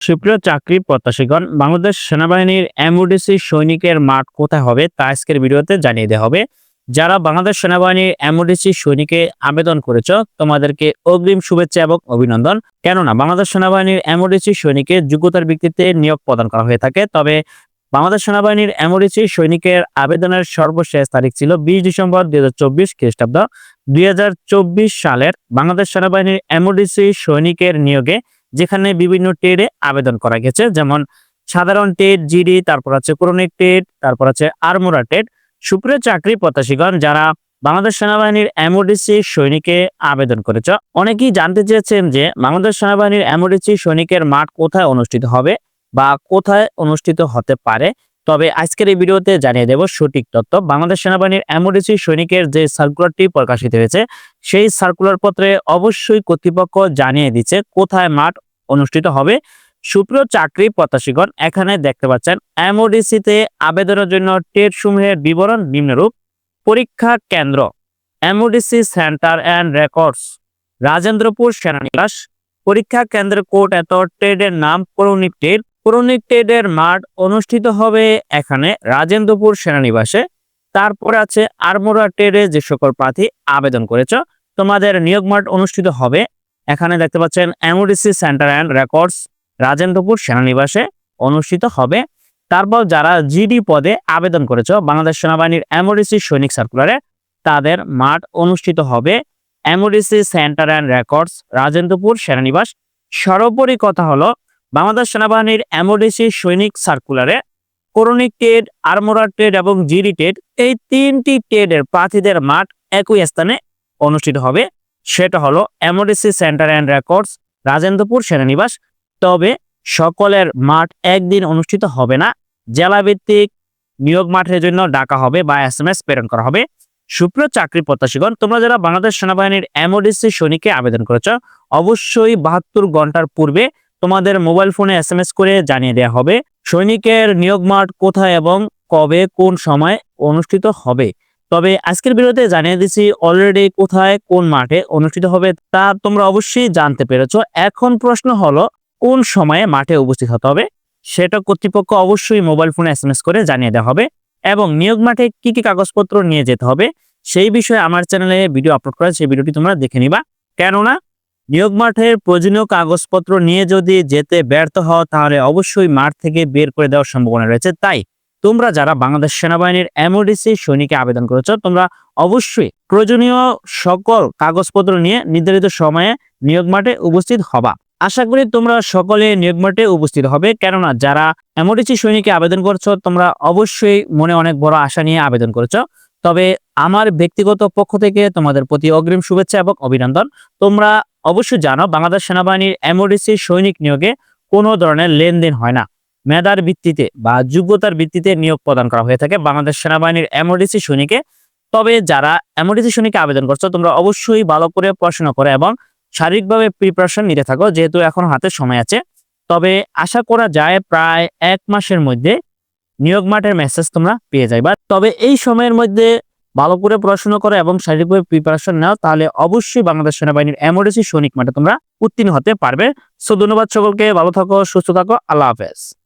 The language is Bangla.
সুপ্রিয় চাকরি প্রত্যাশীগণ, বাংলাদেশ সেনাবাহিনীর এমওডিসি সৈনিকের মাঠ কোথায় হবে তা আজকের ভিডিওতে জানিয়ে দেওয়া হবে। যারা বাংলাদেশ সেনাবাহিনীর এমওডিসি সৈনিকে আবেদন করেছ, তোমাদেরকে অগ্রিম শুভেচ্ছা এবং অভিনন্দন। কেননা, বাংলাদেশ সেনাবাহিনীর এমওডিসি সৈনিকে যোগ্যতার ভিত্তিতে নিয়োগ প্রদান করা হয়ে থাকে। তবে বাংলাদেশ সেনাবাহিনীর এমওডিসি সৈনিকের আবেদনের সর্বশেষ তারিখ ছিল বিশ ডিসেম্বর দুই হাজার চব্বিশ খ্রিস্টাব্দ। দুই হাজার চব্বিশ সালের বাংলাদেশ সেনাবাহিনীর এমওডিসি সৈনিকের নিয়োগে যেখানে বিভিন্ন টেডে আবেদন করা গেছে। যেমন সাধারণ টেট জিডি তারপর আছে ক্রনিক টেট তারপর আছে আরমোরা টেট সুপ্রিয় চাকরি প্রত্যাশীগণ, যারা বাংলাদেশ সেনাবাহিনীর এমওডিসি সৈনিকে আবেদন করেছে, অনেকেই জানতে চেয়েছেন যে বাংলাদেশ সেনাবাহিনীর এমওডিসি সৈনিকের মাঠ কোথায় অনুষ্ঠিত হবে বা কোথায় অনুষ্ঠিত হতে পারে। তবে আজকের এই ভিডিওতে জানিয়ে দেব সঠিক তথ্য। বাংলাদেশ সেনাবাহিনীর এমওডিসি সৈনিকের যে সার্কুলারটি প্রকাশিত হয়েছে, সেই সার্কুলার পত্রে অবশ্যই কর্তৃপক্ষ জানিয়ে দিচ্ছে কোথায় মাঠ অনুষ্ঠিত হবে। সুপ্রিয় চাকরি প্রত্যাশীগণ, এখানে দেখতে পাচ্ছেন এমওডিসিতে আবেদনের জন্য টেট সমূহের বিবরণ নিম্নরূপ। পরীক্ষা কেন্দ্র MODC centre and records, Rajendrapur সেনানিবাস। পরীক্ষা কেন্দ্রের কোড এত ট্রেডের নাম করণিক টেড টেডের মাঠ অনুষ্ঠিত হবে এখানে রাজেন্দ্রপুর সেনানিবাসে। তারপরে আছে আরমোরা ট্রেডে যে সকল প্রার্থী আবেদন করেছ, তোমাদের নিয়োগ মাঠ অনুষ্ঠিত হবে। এখানে দেখতে পাচ্ছেন MODC centre and records Rajendrapur সেনানিবাসে অনুষ্ঠিত হবে। তারপর যারা জিডি পদে আবেদন করেছ, বাংলাদেশ সেনাবাহিনীর এমওডিসি সৈনিক সার্কুলারে, তাদের মাঠ অনুষ্ঠিত হবে। MODC centre and records Rajendrapur সেনানিবাস। সর্বোপরি কথা হলো বাংলাদেশ সেনাবাহিনীর এমওডিসি সৈনিক সার্কুলারে করণিক টেড আরমোরা টেড এবং জিডি টেড এই তিনটি টেডের প্রার্থীদের মাঠ একই স্থানে অনুষ্ঠিত হবে। সেটা হলো MODC centre and records Rajendrapur সেনানিবাস। তবে সকলের মাঠ একদিন অনুষ্ঠিত হবে না। জেলাভিত্তিক নিয়োগ মাঠের জন্য ডাকা হবে বা এস এম এস প্রেরণ করা হবে। সুপ্রিয় চাকরি প্রত্যাশীগণ, তোমরা যারা বাংলাদেশ সেনাবাহিনীর এমওডিসি সৈনিকে আবেদন করেছ, অবশ্যই বাহাত্তর ঘণ্টার পূর্বে তোমাদের মোবাইল ফোনে এস করে জানিয়ে দেওয়া হবে সৈনিকের নিয়োগ মাঠ কোথায় এবং কবে, কোন সময় অনুষ্ঠিত হবে। তবে আজকের ভিডিওতে জানিয়ে দিচ্ছি অলরেডি কোথায়, কোন মাঠে অনুষ্ঠিত হবে তা তোমরা অবশ্যই জানতে পেরেছ। এখন প্রশ্ন হলো, কোন সময়ে মাঠে উপস্থিত হতে হবে? সেটা কর্তৃপক্ষ অবশ্যই মোবাইল ফোনে এস করে জানিয়ে দেওয়া হবে এবং নিয়োগ মাঠে কি কি কাগজপত্র নিয়ে যেতে হবে সেই বিষয়ে আমার চ্যানেলে ভিডিও আপলোড করা সেই ভিডিওটি তোমরা দেখে নিবা। কেননা নিয়োগ মাঠের প্রয়োজনীয় কাগজপত্র নিয়ে যদি যেতে ব্যর্থ হও, তাহলে অবশ্যই মাঠ থেকে বের করে দেওয়ার সম্ভাবনা রয়েছে। তাই তোমরা যারা বাংলাদেশ সেনাবাহিনীর এমওডিসি সৈনিকে আবেদন করেছ, তোমরা অবশ্যই প্রয়োজনীয় সকল কাগজপত্র নিয়ে নির্ধারিত সময়ে নিয়োগ মাঠে উপস্থিত হবা। আশা করি তোমরা সকলে নিয়োগ মাঠে উপস্থিত হবে। কেননা যারা এমওডিসি সৈনিকে আবেদন করছ, তোমরা অবশ্যই মনে অনেক বড় আশা নিয়ে আবেদন করেছ। তবে আমার ব্যক্তিগত পক্ষ থেকে তোমাদের প্রতি অগ্রিম শুভেচ্ছা এবং অভিনন্দন। তোমরা অবশ্যই জানো, বাংলাদেশ সেনাবাহিনীর এমওডিসি সৈনিক নিয়োগে কোনো ধরনের লেনদেন হয় না। মেধার ভিত্তিতে বা যোগ্যতার ভিত্তিতে নিয়োগ প্রদান করা হয়ে থাকে বাংলাদেশ সেনাবাহিনীর এমওডিসি সৈনিকে। তবে যারা এমওডিসি সৈনিকে আবেদন করছ, তোমরা অবশ্যই ভালো করে পড়াশোনা করে এবং শারীরিকভাবে প্রিপারেশন নিতে থাকো, যেহেতু এখন হাতে সময় আছে। তবে আশা করা যায় প্রায় এক মাসের মধ্যে নিয়োগ মাঠের মেসেজ তোমরা পেয়ে যাইবা। তবে এই সময়ের মধ্যে ভালো করে পড়াশোনা করো এবং শারীরিকভাবে প্রিপারেশন নাও, তাহলে অবশ্যই বাংলাদেশ সেনাবাহিনীর এমরজেন্সি সৈনিক মাঠে তোমরা উত্তীর্ণ হতে পারবে। সো ধন্যবাদ সকলকে, ভালো থাকো, সুস্থ থাকো, আল্লাহ হাফেজ।